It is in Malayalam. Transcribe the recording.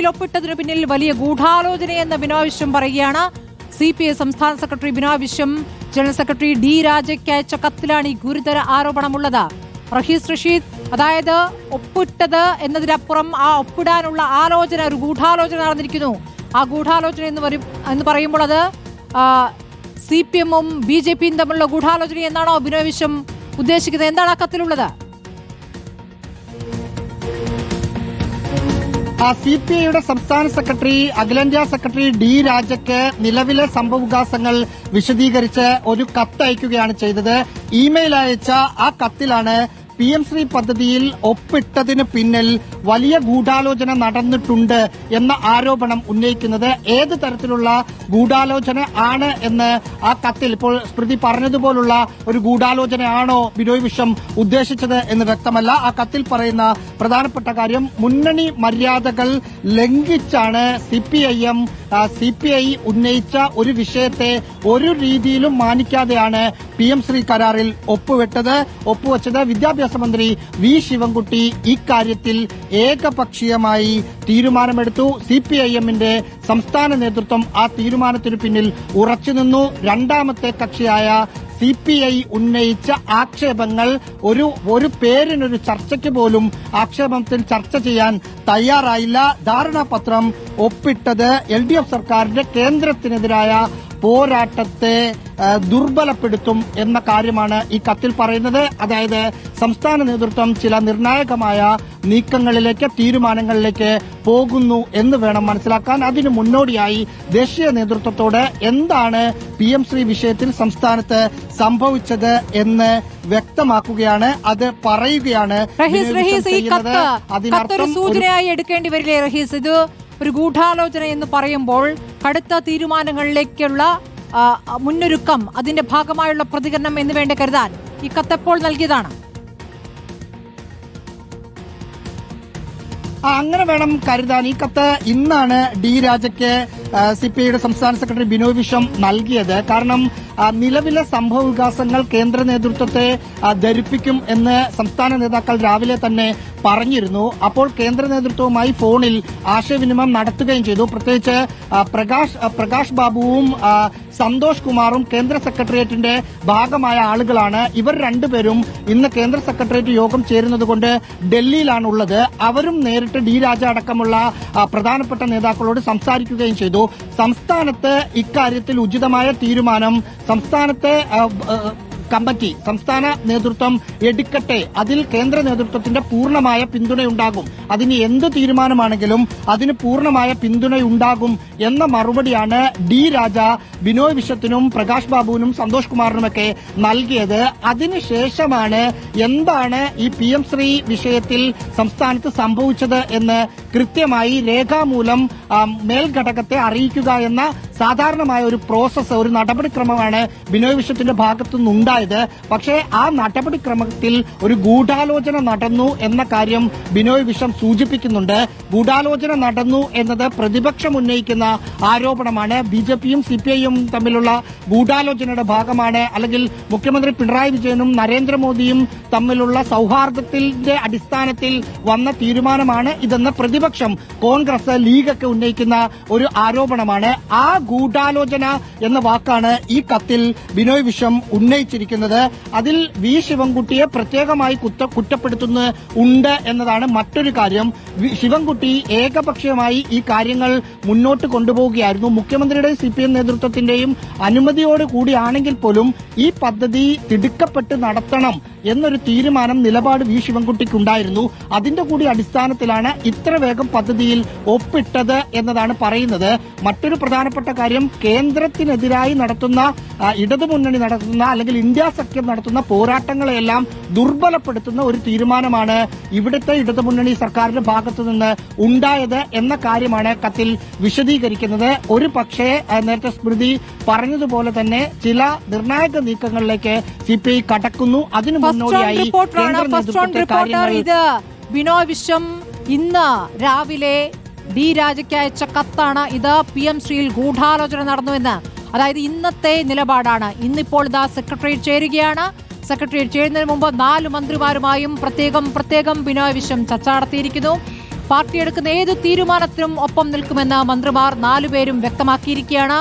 ശ്രീയിൽ ഒപ്പിട്ടതിനു പിന്നിൽ വലിയ ഗൂഢാലോചനയെന്ന് ബിനോയ് വിശ്വം പറയുകയാണ്. സി പി ഐ സംസ്ഥാന secretary Binoy Viswam general secretary D രാജയ്ക്ക് അയച്ച കത്തിലാണ് ഈ ഗുരുതര ആരോപണമുള്ളത്. റഹീസ് റഷീദ് അതായത് ഒപ്പിട്ടത് എന്നതിനപ്പുറം ആ ഒപ്പിടാനുള്ള ആലോചന ഒരു ഗൂഢാലോചന നടന്നിരിക്കുന്നു. ആ ഗൂഢാലോചന എന്ന് പറയും എന്ന് പറയുമ്പോൾ അത് സി പി എമ്മും ബി ജെ പിയും തമ്മിലുള്ള ഗൂഢാലോചന എന്നാണോ ബിനോയ് വിശ്വം ഉദ്ദേശിക്കുന്നത്? എന്താണ് ആ കത്തിലുള്ളത്? സി പി ഐയുടെ സംസ്ഥാന സെക്രട്ടറി അഖിലേന്ത്യാ സെക്രട്ടറി ഡി രാജയ്ക്ക് നിലവിലെ സംഭവവികാസങ്ങൾ വിശദീകരിച്ച് ഒരു കത്ത് അയക്കുകയാണ് ചെയ്തത്. ഇമെയിൽ അയച്ച ആ കത്തിലാണ് പി എം ശ്രീ പദ്ധതിയിൽ ഒപ്പിട്ടതിന് പിന്നിൽ വലിയ ഗൂഢാലോചന നടന്നിട്ടുണ്ട് എന്ന ആരോപണം ഉന്നയിക്കുന്നത് ഏത് തരത്തിലുള്ള ഗൂഢാലോചന ആണ് എന്ന് ആ കത്തിൽ ഇപ്പോൾ സ്മൃതി പറഞ്ഞതുപോലുള്ള ഒരു ഗൂഢാലോചനയാണോ ബിനോയ് വിശ്വം ഉദ്ദേശിച്ചത് എന്ന് വ്യക്തമല്ല. ആ കത്തിൽ പറയുന്ന പ്രധാനപ്പെട്ട കാര്യം മുന്നണി മര്യാദകൾ ലംഘിച്ചാണ് C P I M C P I ഉന്നയിച്ച ഒരു വിഷയത്തെ ഒരു രീതിയിലും മാനിക്കാതെയാണ് പി എം ശ്രീ കരാറിൽ ഒപ്പുവെട്ടത്. ഒപ്പുവെച്ചത് വിദ്യാഭ്യാസ മന്ത്രി വി ശിവൻകുട്ടി ഇക്കാര്യത്തിൽ ഏകപക്ഷീയമായി തീരുമാനമെടുത്തു. സി പി ഐ എമ്മിന്റെ സംസ്ഥാന നേതൃത്വം ആ തീരുമാനത്തിനു പിന്നിൽ ഉറച്ചുനിന്നു രണ്ടാമത്തെ കക്ഷിയായ സി പി ഐ ഉന്നയിച്ച ആക്ഷേപങ്ങൾ ഒരു ഒരു പേരിനൊരു ചർച്ചയ്ക്ക് പോലും ആക്ഷേപത്തിൽ ചർച്ച ചെയ്യാൻ തയ്യാറായില്ല. ധാരണാപത്രം ഒപ്പിട്ടത് എൽ ഡി എഫ് സർക്കാരിന്റെ കേന്ദ്രത്തിനെതിരായ പോരാട്ടത്തെ ദുർബലപ്പെടുത്തും എന്ന കാര്യമാണ് ഈ കത്തിൽ പറയുന്നത്. അതായത് സംസ്ഥാന നേതൃത്വം ചില നിർണായകമായ നീക്കങ്ങളിലേക്ക് തീരുമാനങ്ങളിലേക്ക് പോകുന്നു എന്ന് വേണം മനസ്സിലാക്കാൻ. അതിനു മുന്നോടിയായി ദേശീയ നേതൃത്വത്തോട് എന്താണ് പി എം ശ്രീ വിഷയത്തിൽ സംസ്ഥാനത്ത് സംഭവിച്ചത് എന്ന് വ്യക്തമാക്കുകയാണ്. അത് പറയുകയാണ് അതിനർത്ഥം സൂചനയായി എടുക്കേണ്ടി വരില്ലേ റഹീസ്? ഇത് ഒരു ഗൂഢാലോചന എന്ന് പറയുമ്പോൾ കടുത്ത തീരുമാനങ്ങളിലേക്കുള്ള മുന്നൊരുക്കം അതിന്റെ ഭാഗമായുള്ള പ്രതികരണം എന്ന് വേണ്ട കരുതാൻ ഈ കത്തെപ്പോൾ നൽകിയതാണ്. അങ്ങനെ വേണം കരുതാൻ. ഈ കത്ത് ഇന്നാണ് ഡി രാജയ്ക്ക് സി പി ഐയുടെ സംസ്ഥാന സെക്രട്ടറി ബിനോയ് വിശ്വം നൽകിയത്. കാരണം നിലവിലെ സംഭവ വികാസങ്ങൾ കേന്ദ്ര നേതൃത്വത്തെ ധരിപ്പിക്കും എന്ന് സംസ്ഥാന നേതാക്കൾ രാവിലെ തന്നെ പറഞ്ഞിരുന്നു. അപ്പോൾ കേന്ദ്ര നേതൃത്വവുമായി ഫോണിൽ ആശയവിനിമയം നടത്തുകയും ചെയ്തു. പ്രത്യേകിച്ച് പ്രകാശ് പ്രകാശ് ബാബുവും സന്തോഷ് കുമാറും കേന്ദ്ര സെക്രട്ടേറിയറ്റിന്റെ ഭാഗമായ ആളുകളാണ്. ഇവർ രണ്ടുപേരും ഇന്ന് കേന്ദ്ര സെക്രട്ടേറിയറ്റ് യോഗം ചേരുന്നതുകൊണ്ട് ഡൽഹിയിലാണുള്ളത്. അവരും നേരിട്ട് ഡി രാജ അടക്കമുള്ള പ്രധാനപ്പെട്ട നേതാക്കളോട് സംസാരിക്കുകയും ചെയ്തു. സംസ്ഥാനത്ത് ഇക്കാര്യത്തിൽ ഉചിതമായ തീരുമാനം സംസ്ഥാനത്തെ കമ്മിറ്റി സംസ്ഥാന നേതൃത്വം എടുക്കട്ടെ. അതിൽ കേന്ദ്ര നേതൃത്വത്തിന്റെ പൂർണമായ പിന്തുണയുണ്ടാകും. അതിന് എന്ത് തീരുമാനമാണെങ്കിലും അതിന് പൂർണമായ പിന്തുണയുണ്ടാകും എന്ന മറുപടിയാണ് ഡി രാജ ബിനോയ് വിശ്വത്തിനും പ്രകാശ് ബാബുവിനും സന്തോഷ് കുമാറിനുമൊക്കെ നൽകിയത്. അതിനുശേഷമാണ് എന്താണ് ഈ പി എം ശ്രീ വിഷയത്തിൽ സംസ്ഥാനത്ത് സംഭവിച്ചത് എന്ന് കൃത്യമായി രേഖാമൂലം മേൽഘടകത്തെ അറിയിക്കുക എന്ന സാധാരണമായ ഒരു പ്രോസസ്സ് ഒരു നടപടിക്രമമാണ് ബിനോയ് വിശ്വത്തിന്റെ ഭാഗത്തു നിന്നുണ്ടായത് പക്ഷേ ആ നടപടിക്രമത്തിൽ ഒരു ഗൂഢാലോചന നടന്നു എന്ന കാര്യം ബിനോയ് വിശ്വം സൂചിപ്പിക്കുന്നുണ്ട്. ഗൂഢാലോചന നടന്നു എന്നത് പ്രതിപക്ഷം ഉന്നയിക്കുന്ന ആരോപണമാണ്. ബി ജെ പിയും സി പി തമ്മിലുള്ള ഗൂഢാലോചനയുടെ ഭാഗമാണ്. അല്ലെങ്കിൽ മുഖ്യമന്ത്രി പിണറായി വിജയനും നരേന്ദ്രമോദിയും തമ്മിലുള്ള സൗഹാർദ്ദത്തിന്റെ അടിസ്ഥാനത്തിൽ വന്ന തീരുമാനമാണ് ഇതെന്ന് പ്രതിപക്ഷം കോൺഗ്രസ് ലീഗൊക്കെ ഉന്നയിക്കുന്ന ഒരു ആരോപണമാണ്. ആ ഗൂഢാലോചന എന്ന വാക്കാണ് ഈ കത്തിൽ ബിനോയ് വിശ്വം ഉന്നയിച്ചിരിക്കുന്നത്. അതിൽ വി ശിവൻകുട്ടിയെ പ്രത്യേകമായി കുറ്റ ഉണ്ട് എന്നതാണ് മറ്റൊരു കാര്യം. ശിവൻകുട്ടി ഏകപക്ഷീയമായി ഈ കാര്യങ്ങൾ മുന്നോട്ട് കൊണ്ടുപോവുകയായിരുന്നു. മുഖ്യമന്ത്രിയുടെ സി പി എം നേതൃത്വത്തിന്റെയും അനുമതിയോട് കൂടിയാണെങ്കിൽ പോലും ഈ പദ്ധതി തിടുക്കപ്പെട്ട് നടത്തണം എന്നൊരു തീരുമാനം നിലപാട് വി ശിവൻകുട്ടിക്കുണ്ടായിരുന്നു. അതിന്റെ കൂടി അടിസ്ഥാനത്തിലാണ് ഇത്ര വേഗം പദ്ധതിയിൽ ഒപ്പിട്ടത് എന്നതാണ് പറയുന്നത്. മറ്റൊരു പ്രധാനപ്പെട്ട കാര്യം കേന്ദ്രത്തിനെതിരായി നടത്തുന്ന ഇടതുമുന്നണി നടത്തുന്ന അല്ലെങ്കിൽ ഇന്ത്യ സഖ്യം നടത്തുന്ന പോരാട്ടങ്ങളെയെല്ലാം ദുർബലപ്പെടുത്തുന്ന ഒരു തീരുമാനമാണ് ഇവിടുത്തെ ഇടതുമുന്നണി സർക്കാരിന്റെ ഭാഗത്തു നിന്ന് ഉണ്ടായത് എന്ന കാര്യമാണ് കത്തിൽ വിശദീകരിക്കുന്നത്. ഒരു പക്ഷേ നേരത്തെ സ്മൃതി പറഞ്ഞതുപോലെ തന്നെ ചില നിർണായക നീക്കങ്ങളിലേക്ക് സി പി ഐ കടക്കുന്നു. അതിനു ഫസ്റ്റ് ഓൺ റിപ്പോർട്ടർ ഇത് ബിനോയ് വിശ്വം ഇന്ന് രാവിലെ ഡി രാജയ്ക്ക് അയച്ച കത്താണ്. ഇത് പി എം ശ്രീയിൽ ഗൂഢാലോചന നടന്നുവെന്ന്. അതായത് ഇന്നത്തെ നിലപാടാണ്. ഇന്നിപ്പോൾ ഇതാ സെക്രട്ടേറിയറ്റ് ചേരുകയാണ്. സെക്രട്ടേറിയറ്റ് ചേരുന്നതിന് മുമ്പ് നാല് മന്ത്രിമാരുമായും പ്രത്യേകം പ്രത്യേകം ബിനോയ് വിശ്വം ചർച്ച നടത്തിയിരിക്കുന്നു. പാർട്ടി എടുക്കുന്ന ഏത് തീരുമാനത്തിനും ഒപ്പം നിൽക്കുമെന്ന് മന്ത്രിമാർ നാലുപേരും വ്യക്തമാക്കിയിരിക്കുകയാണ്.